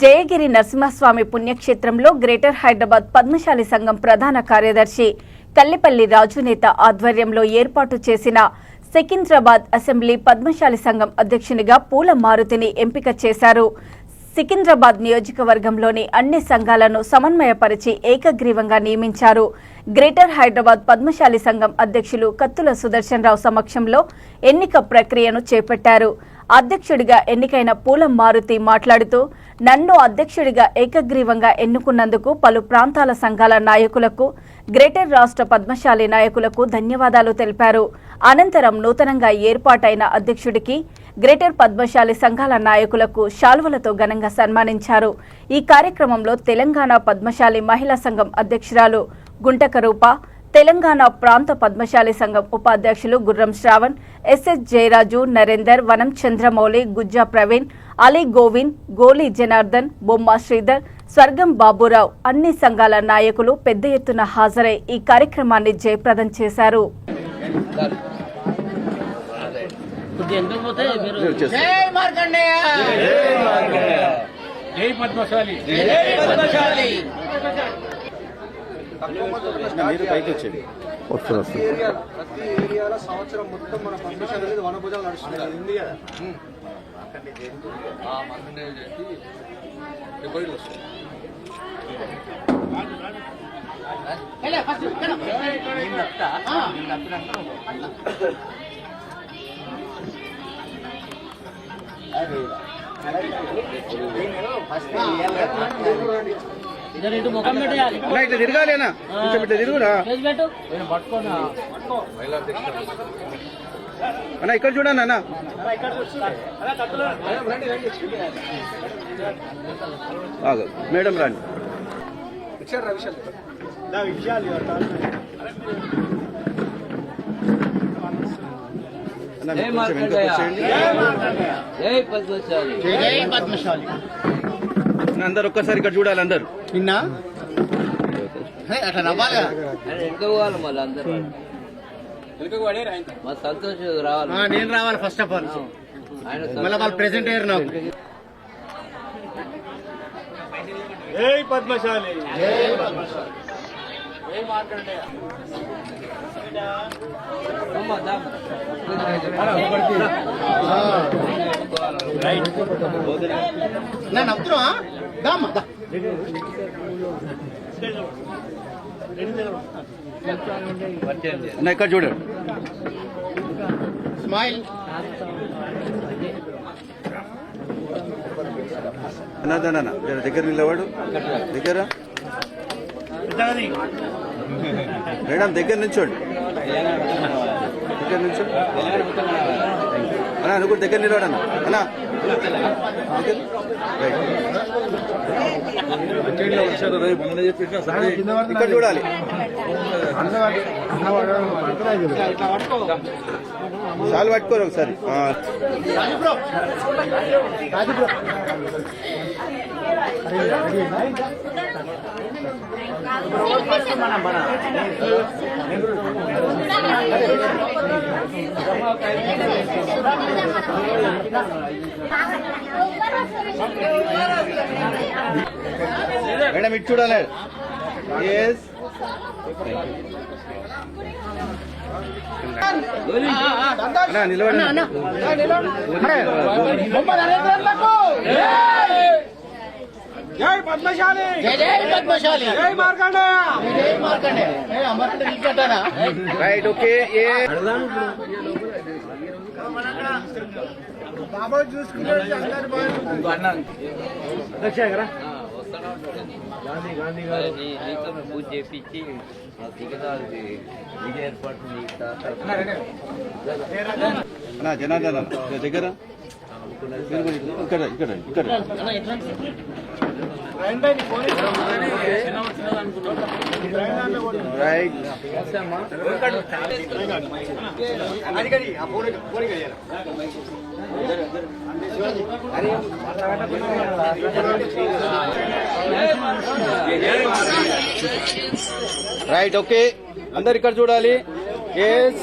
జయగిరి నరసింహస్వామి పుణ్యక్షేత్రంలో గ్రేటర్ హైదరాబాద్ పద్మశాలి సంఘం ప్రధాన కార్యదర్శి కల్లిపల్లి రాజునేత ఆధ్వర్యంలో ఏర్పాటు చేసిన సికింద్రాబాద్ అసెంబ్లీ పద్మశాలి సంఘం అధ్యక్షునిగా పూల మారుతిని ఎంపిక చేశారు. సికింద్రాబాద్ నియోజకవర్గంలోని అన్ని సంఘాలను సమన్వయపరిచి ఏకగ్రీవంగా నియమించారు. గ్రేటర్ హైదరాబాద్ పద్మశాలి సంఘం అధ్యక్షులు కత్తుల సుదర్శన్ రావు సమక్షంలో ఎన్నిక ప్రక్రియను చేపట్టారు. అధ్యక్షుడిగా ఎన్నికైన పూలం మారుతి మాట్లాడుతూ నన్ను అధ్యక్షుడిగా ఏకగ్రీవంగా ఎన్నుకున్నందుకు పలు ప్రాంతాల సంఘాల నాయకులకు గ్రేటర్ రాష్ట్ర పద్మశాలి నాయకులకు ధన్యవాదాలు తెలిపారు. అనంతరం నూతనంగా ఏర్పాటైన అధ్యక్షుడికి గ్రేటర్ పద్మశాలి సంఘాల నాయకులకు శాల్వలతో ఘనంగా సన్మానించారు. ఈ కార్యక్రమంలో తెలంగాణ పద్మశాలి మహిళా సంఘం అధ్యక్షురాలు గుంటకరూప తెలంగాణ ప్రాంత పద్మశాలి సంఘం ఉపాధ్యక్షులు గుర్రం శ్రావణ్ ఎస్ఎస్ జయరాజు నరేందర్ వనం చంద్రమౌళి గుజ్జా ప్రవీణ్ అలీ గోవింద్ గోలి జనార్దన్ బొమ్మ శ్రీధర్ స్వర్గం బాబురావు అన్ని సంఘాల నాయకులు పెద్ద ఎత్తున హాజరై ఈ కార్యక్రమాన్ని జయప్రదం చేశారు. జై మీరు పైకి వచ్చేది వస్తుంది వస్తుంది ప్రతి ఏరియాలో సంవత్సరం మొత్తం మన పర్మిషన్ అనేది వనభుజాలు నడుస్తుంది. అది ఉంది కదా? ఇట్లా తిరగాలేనా కొంచెం ఇట్లా తిరుగురా. అన్న ఇక్కడ చూడండి అన్న. మేడం రండి. విషయాలు ఇవ్వటాలు. అన్న, మీరు కొంచెం వెనకకు వచ్చేయండి. జై పద్మశాలి జై పద్మశాలి అన్న, అందరు ఒక్కసారి ఇక్కడ చూడాలి అందరు. నిన్న? అట్లా నవ్వాలి ఎంత పోవాలి మళ్ళీ అందరూ. మా సంతోష్ రావాలి. నేను రావాలి ఫస్ట్ ఆఫ్ ఆల్ మళ్ళీ వాళ్ళు ప్రెసెంట్ అయ్యారు నాకు. జై పద్మశాలి. అమ్మ, దామ్. నా నవ్వుతున్నా దామ్మ దా. ఇక్కడ చూడండి స్మైల్ దగ్గర నిలవాడు దగ్గర. మేడం దగ్గర నుంచోండి. దగ్గర నుంచి? అన్న నువ్వు దగ్గర నిలవాడు అన్నా. ఇక్కడ చూడాలి. చాలు పట్టుకోరు ఒకసారి. ఆ. మేడం ఇటు చూడాలి. ఎస్ అన్న నిలబడి. జై పద్మశాలి! జై పద్మశాలి! జై మార్కండేయ జై మార్కండే! ఏ అమర్కండే నిల్చుంటానా? రైట్ ఓకే ఏ? బాబా చూసుకునేది అందరు నీ- నీతో పూజ చేపించి ఆ దిగదాది ఇది ఏర్పాటు. అన్న జనార్దన్ అన్న, దగ్గర. ఇక్కడ ఇక్కడ ఇక్కడ రైట్ ఓకే అందరు ఇక్కడ చూడాలి. Yes